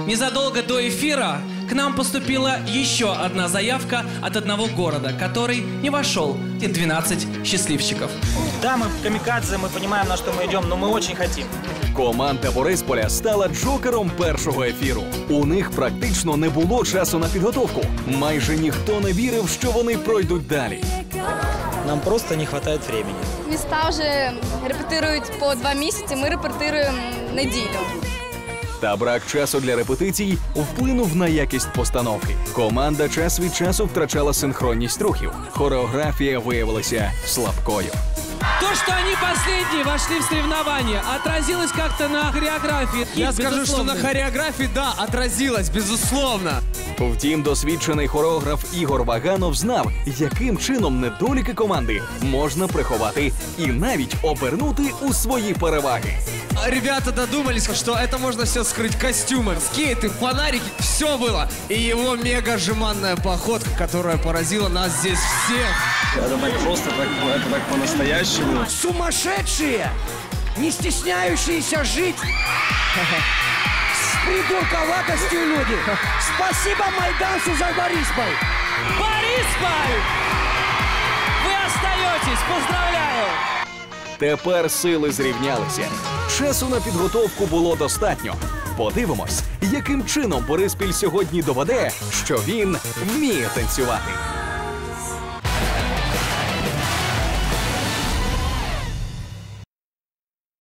Незадолго до эфира к нам поступила еще одна заявка от одного города, который не вошел в 12 счастливчиков. Да, мы камикадзе, мы понимаем, на что мы идем, но мы очень хотим. Команда Борисполя стала джокером першого ефіру. У них практично не було часу на підготовку. Майже ніхто не вірив, що вони пройдуть далі. Нам просто не хватает времени. Места вже репетирують по два місяці, ми репетируємо неділю. Та брак часу для репетицій вплинув на якість постановки. Команда час від часу втрачала синхронність рухів. Хореографія виявилася слабкою. То, что они последние вошли в соревнования, отразилось как-то на хореографии. Я скажу, что на хореографии, да, отразилось, безусловно. Втім, досвідчений хореограф Ігор Ваганов знав, яким чином недоліки команди можна приховати і навіть обернути у свої переваги. А Ребята додумались, что это можно все скрыть костюмы, скейты, фонарики, все было. И его мега жеманная походка, которая поразила нас здесь всех. Это так просто, так, это так по-настоящему. сумасшедшие, не стесняющиеся жить с Придурковатостью люди. Спасибо майданцу за Борисполь. Борисполь! Вы остаетесь, поздравляю! Тепер сили зрівнялися. Часу на підготовку було достатньо. Подивимось, яким чином Бориспіль сьогодні доведе, що він вміє танцювати.